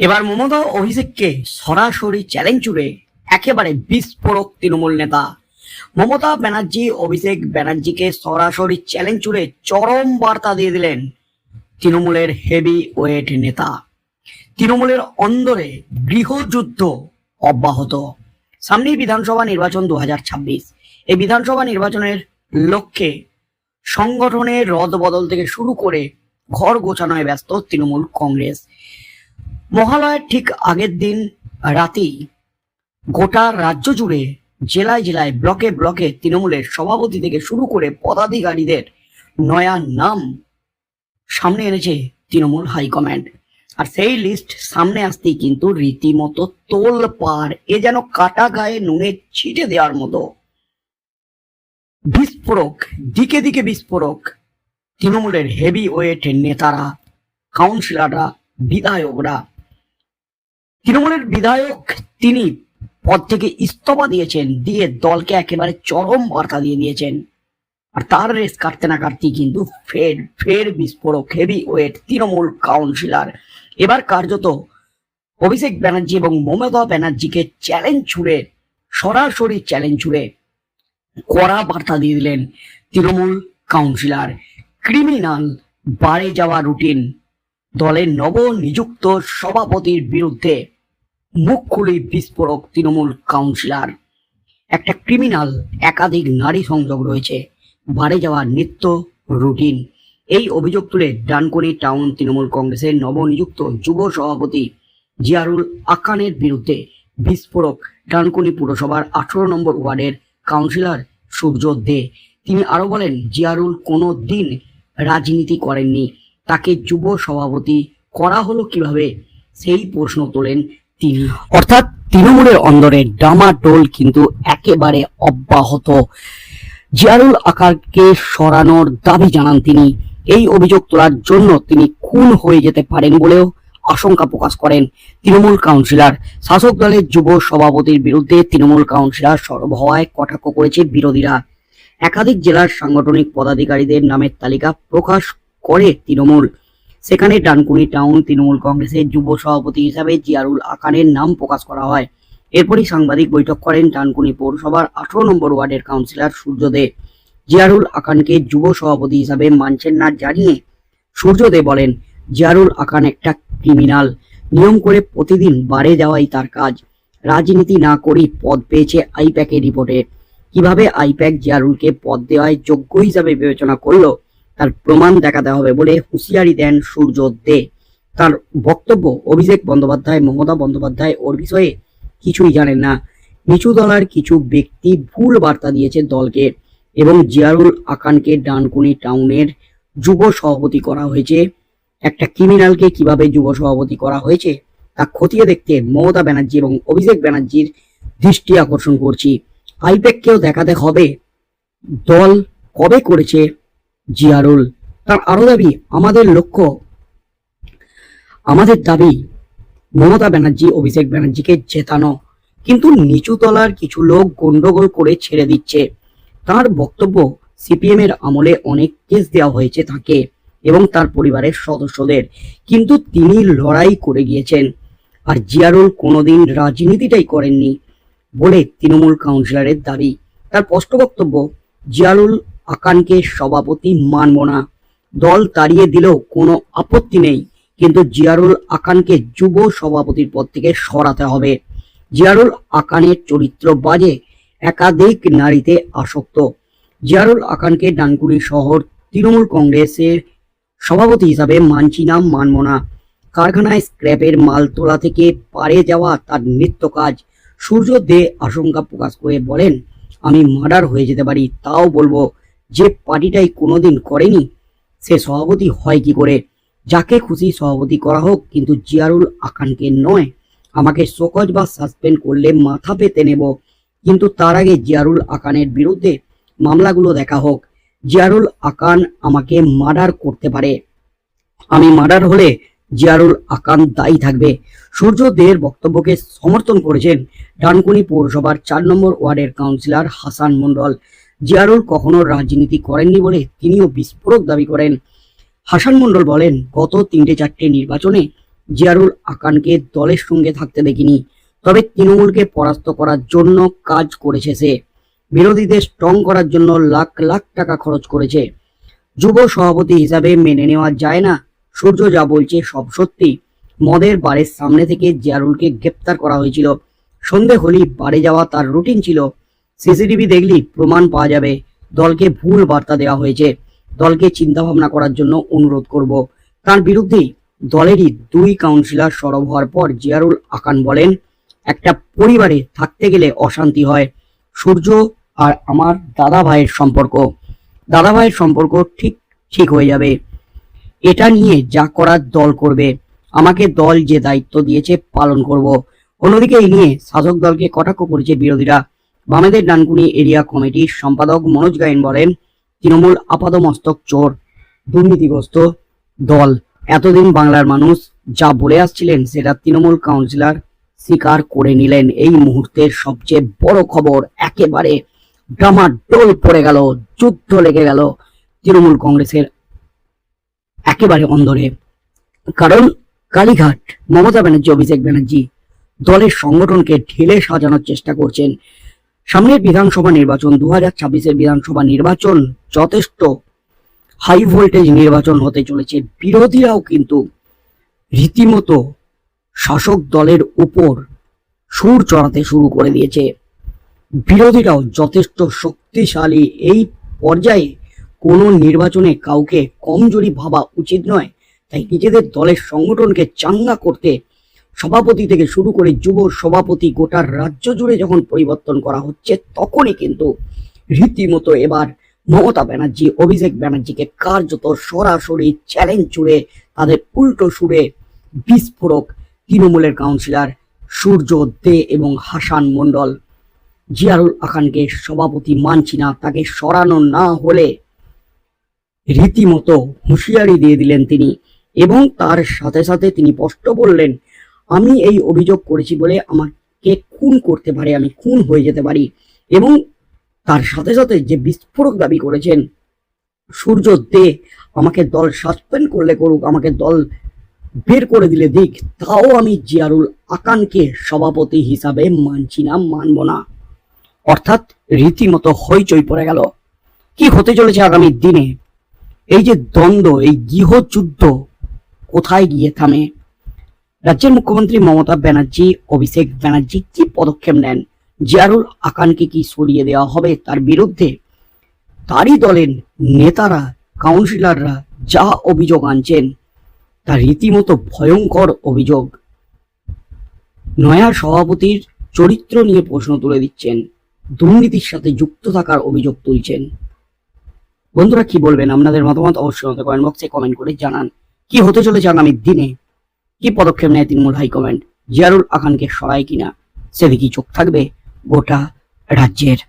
এবার মমতা অভিষেককে সরাসরি চ্যালেঞ্জ ছুড়ে একেবারে বিস্ফোরক তৃণমূল নেতা। মমতা ব্যানার্জি, অভিষেক ব্যানার্জিকে সরাসরি চ্যালেঞ্জ ছুড়ে চরম বার্তা দিয়ে দিলেন তৃণমূলের হেভি ওয়েট নেতা। তৃণমূলের অন্দরে গৃহযুদ্ধ অব্যাহত। সামনেই বিধানসভা নির্বাচন দু হাজার ছাব্বিশ। এই বিধানসভা নির্বাচনের লক্ষ্যে সংগঠনের রদ বদল থেকে শুরু করে ঘর গোছানোয় ব্যস্ত তৃণমূল কংগ্রেস। মহালয়ের ঠিক আগের দিন রাতেই গোটা রাজ্য জুড়ে জেলায় জেলায়, ব্লকে ব্লকে তৃণমূলের সভাপতি থেকে শুরু করে পদাধিকারীদের নয়া নাম সামনে এনেছে তৃণমূল হাইকমান্ড। আর সেই লিস্ট সামনে আসতেই কিন্তু রীতিমতো তোল পার এ যেন কাটা গায়ে নুনে ছিটে দেওয়ার মতো। বিস্ফোরক, দিকে দিকে বিস্ফোরক, তৃণমূলের হেভি ওয়েট নেতারা কাউন্সিলররা বিধায়করা। তৃণমূলের বিধায়ক তিনি পদ থেকে ইস্তফা দিয়েছেন, দিয়ে দলকে একেবারে চরম বার্তা দিয়ে দিয়েছেন। আর তার রেস কাটতে না কাটতেই কিন্তু ফের ফের বিস্ফোরক হেভি ওয়েট তৃণমূল কাউন্সিলর এবার কার্যত অভিষেক ব্যানার্জি এবং মমতা ব্যানার্জিকে চ্যালেঞ্জ ছুড়ে, সরাসরি চ্যালেঞ্জ ছুড়ে কড়া বার্তা দিয়ে দিলেন তৃণমূল কাউন্সিলর ক্রিমিনাল বাড়ে যাওয়া রুটিন দলের নবনিযুক্ত সভাপতির বিরুদ্ধে মুখ খুলে বিস্ফোরক তৃণমূল কাউন্সিলর। একটা ক্রিমিনাল একাধিক নারী সংযোগ রয়েছে। বাড়ে যাওয়া নিত্য রুটিন। এই অভিযোগ তুলে ডানকুনি টাউন তৃণমূল কংগ্রেসের নবনিযুক্ত যুব সভাপতি জিয়ারুল আকানের বিরুদ্ধে বিস্ফোরক ডানকুনি পুরসভার আঠারো নম্বর ওয়ার্ডের কাউন্সিলর সূর্য দে। তিনি আরও বলেন, জিয়ারুল কোনো দিন রাজনীতি করেননি। তাকে যুব সভাপতি করা হলো কীভাবে? সেই প্রশ্ন তোলেন তিনি। অর্থাৎ তৃণমূলের অন্দরে ডামাডোল কিন্তু একেবারে অব্যাহত। জিয়ারুল আকারকে সরানোর দাবি জানান তিনি। এই অভিযোগ তোলার জন্য তিনি খুন হয়ে যেতে পারেন বলেও আশঙ্কা প্রকাশ করেন তৃণমূল কাউন্সিলর। শাসক দলের যুব সভাপতির বিরুদ্ধে তৃণমূল কাউন্সিলর সরব হওয়ায় কটাক্ষ করেছে বিরোধীরা। একাধিক জেলার সাংগঠনিক পদাধিকারীদের নামের তালিকা প্রকাশ করে তৃণমূল। সেখানে ডানকুনি টাউন, তৃণমূল কংগ্রেসের যুব সভাপতি হিসাবে জিয়ারুল আকানের নাম প্রকাশ করা হয়। এরপরই সাংবাদিক বৈঠক করেন ডানকুনি পৌরসভার আঠারো নম্বর ওয়ার্ডের কাউন্সিলর সূর্য দে জিয়ারুল আকানকে যুব সভাপতি হিসাবে মানছেন না জানিয়ে সূর্য দে বলেন, জিয়ারুল আকান একটা ক্রিমিনাল। নিয়ম করে প্রতিদিন বাড়ে যাওয়াই তার কাজ। রাজনীতি না করেই পদ পেয়েছে আইপ্যাকের রিপোর্টে। কীভাবে আইপ্যাক জিয়ারুলকে পদ দেওয়ায় যোগ্য হিসাবে বিবেচনা করল তার প্রমাণ দেখাতে হবে বলে হুঁশিয়ারি দেন সূর্য দে। তার বক্তব্য, অভিষেক বন্দ্যোপাধ্যায়, মমতা বন্দ্যোপাধ্যায় ওর বিষয়ে কিছুই জানেন না। নিচু দলার কিছু ব্যক্তি ভুল বার্তা দিয়েছে দলকে এবং জিয়ারুল আকানকে ডানকুনি টাউনের যুব সভাপতি করা হয়েছে। একটা ক্রিমিনালকে কীভাবে যুব সভাপতি করা হয়েছে তা খতিয়ে দেখতে মমতা ব্যানার্জি এবং অভিষেক ব্যানার্জির দৃষ্টি আকর্ষণ করছি। আইপ্যাককেও দেখাতে হবে দল কবে করেছে জিয়ারুল। তার আরও দাবি, আমাদের লক্ষ্য, আমাদের দাবি, মমতা ব্যানার্জি, অভিষেক ব্যানার্জিকে জেতানো। কিন্তু নিচু তলার কিছু লোক গন্ডগোল করে ছেড়ে দিচ্ছে। তার বক্তব্য সিপিএম এর আমলে অনেক কেস দেওয়া হয়েছে তাকে এবং তার পরিবারের সদস্যদের। কিন্তু তিনি লড়াই করে গিয়েছেন। আর জিয়ারুল কোনোদিন রাজনীতিটাই করেননি বলে তৃণমূল কাউন্সিলরের দাবি। তার স্পষ্ট বক্তব্য, জিয়ারুল আকানকে সভাপতি মানব না। দল তাড়িয়ে দিলেও কোনো আপত্তি নেই, কিন্তু জিয়ারুল আকানকে যুব সভাপতির পদ থেকে সরাতে হবে। জিয়ারুল আকানের চরিত্র বাজে, একাধিক নারীতে আসক্ত। জিয়ারুল আকানকে ডানকুনি শহর তৃণমূল কংগ্রেসের সভাপতি হিসাবে মানছি না, মানব না। কারখানায় স্ক্র্যাপের মাল তোলা থেকে পারে যাওয়া তার নিত্য কাজ। সূর্য দে আশঙ্কা প্রকাশ করে বলেন, আমি মার্ডার হয়ে যেতে পারি, তাও বলব। যে পার্টিটাই কোনোদিন করেনি, সে সভাপতি হয় কি করে? যাকে খুশি সভাপতি করা হোক, কিন্তু জিয়ারুল আকানকে নয়। আমাকে শোকজ বা সাসপেন্ড করলে মাথা পেতে নেব। কিন্তু তার আগে জিয়ারুল আকানের বিরুদ্ধে মামলাগুলো দেখা হোক। জিয়ারুল আকান আমাকে মার্ডার করতে পারে। আমি মার্ডার হলে জিয়ারুল আকান দায়ী থাকবে। সূর্য দের বক্তব্যকে সমর্থন করেছেন ডানকুনি পৌরসভার চার নম্বর ওয়ার্ডের কাউন্সিলর হাসান মন্ডল জিয়ারুল কখনো রাজনীতি করেননি বলে তিনিও বিস্ফোরক দাবি করেন। হাসান মন্ডল বলেন, গত তিনটে চারটে নির্বাচনে জিয়ারুল আকানকে দলের সঙ্গে থাকতে দেখিনি। তবে তৃণমূলকে পরাস্ত করার জন্য কাজ করেছে সে। বিরোধীদের স্ট্রং করার জন্য লাখ লাখ টাকা খরচ করেছে। যুব সভাপতি হিসাবে মেনে নেওয়া যায় না। সূর্য যা বলছে সব সত্যি। মদের বারের সামনে থেকে জিয়ারুলকে গ্রেপ্তার করা হয়েছিল। সন্ধে হলেই বারে যাওয়া তার রুটিন ছিল। সিসিটিভি দেখলি প্রমাণ পাওয়া যাবে। দলকে ভুল বার্তা দেওয়া হয়েছে। দলকে চিন্তা ভাবনা করার জন্য অনুরোধ করব। তার বিরুদ্ধেই দলেরই দুই কাউন্সিলর সরব হওয়ার পর জিয়ারুল আকান বলেন, একটা পরিবারে থাকতে গেলে অশান্তি হয়। সূর্য আর আমার দাদা ভাইয়ের সম্পর্ক। দাদা ভাইয়ের সম্পর্ক ঠিক ঠিক হয়ে যাবে। এটা নিয়ে যা করার দল করবে। আমাকে দল যে দায়িত্ব দিয়েছে পালন করব। অন্যদিকে এই নিয়ে শাসক দলকে কটাক্ষ করেছে বিরোধীরা। বামেদের ডানকুনি এরিয়া কমিটির সম্পাদক মনোজ গাইন বলেন, তৃণমূল আপাদমস্তক চোর, দুর্নীতিগ্রস্ত দল। এতদিন বাংলার মানুষ যা বলে আসছিলেন, সেটা তৃণমূল কাউন্সিলর স্বীকার করে নিলেন। এই মুহূর্তের সবচেয়ে বড় খবর একেবারে ডামাডোল পড়ে গেল, যুদ্ধ লেগে গেল তৃণমূল কংগ্রেসের একেবারে অন্দরে। কারণ কালীঘাট মমতা ব্যানার্জি, অভিষেক ব্যানার্জি দলের সংগঠনকে ঢেলে সাজানোর চেষ্টা করছেন। সামনের বিধানসভা নির্বাচন দু হাজার ছাব্বিশের বিধানসভা নির্বাচন যথেষ্ট হাই ভোল্টেজ নির্বাচন হতে চলেছে। বিরোধীরাও কিন্তু রীতিমতো শাসক দলের উপর সুর চড়াতে শুরু করে দিয়েছে। বিরোধীরাও যথেষ্ট শক্তিশালী। এই পর্যায়ে কোনো নির্বাচনে কাউকে কমজোরি ভাবা উচিত নয়। তাই নিজেদের দলের সংগঠনকে চাঙ্গা করতে সভাপতি থেকে শুরু করে যুব সভাপতি গোটার রাজ্য জুড়ে যখন পরিবর্তন করা হচ্ছে, তখনই কিন্তু রীতিমতো এবার মমতা ব্যানার্জি, অভিষেক ব্যানার্জিকে কার্যত সরাসরি চ্যালেঞ্জ জুড়ে তাদের উল্টো সুরে বিস্ফোরক তৃণমূলের কাউন্সিলর সূর্য দে এবং হাসান মণ্ডল। জিয়ারুল আখানকে সভাপতি মানছি না, তাকে সরানো না হলে রীতিমতো হুঁশিয়ারি দিয়ে দিলেন তিনি এবং তার সাথে সাথে তিনি স্পষ্ট বললেন আমি এই অভিযোগ করেছি বলে আমাকে খুন করতে পারে, আমি খুন হয়ে যেতে পারি। এবং তার সাথে সাথে যে বিস্ফোরক দাবি করেছেন সূর্য দে, আমাকে দল সাসপেন্ড করলে করুক, আমাকে দল বের করে দিলে দিক, তাও আমি জিয়ারুল আকানকে সভাপতি হিসাবে মানছি না, মানব না। অর্থাৎ রীতিমতো হইচই পড়ে গেল। কি হতে চলেছে আগামী দিনে? এই যে দ্বন্দ্ব, এই গৃহযুদ্ধ কোথায় গিয়ে থামে? রাজ্যের মুখ্যমন্ত্রী মমতা ব্যানার্জি, অভিষেক ব্যানার্জি কি পদক্ষেপ নেন? জিয়ারুল আকানকে কি সরিয়ে দেওয়া হবে তার বিরুদ্ধে? তারই দলের নেতারা, কাউন্সিলররা যা অভিযোগ আনছেন, তা রীতিমতো ভয়ঙ্কর অভিযোগ। নয়া সভাপতির চরিত্র নিয়ে প্রশ্ন তুলে দিচ্ছেন, দুর্নীতির সাথে যুক্ত থাকার অভিযোগ তুলছেন। বন্ধুরা, কি বলবেন? আপনাদের মতামত অবশ্যই কমেন্ট বক্সে কমেন্ট করে জানান। কি হতে চলেছে আগামী দিনে? কি পদক্ষেপ নেয় তৃণমূল হাইকমান্ড? জিয়ারুল আখানকে সরায় কিনা? সেদিকে চোখ থাকবে গোটা রাজ্যের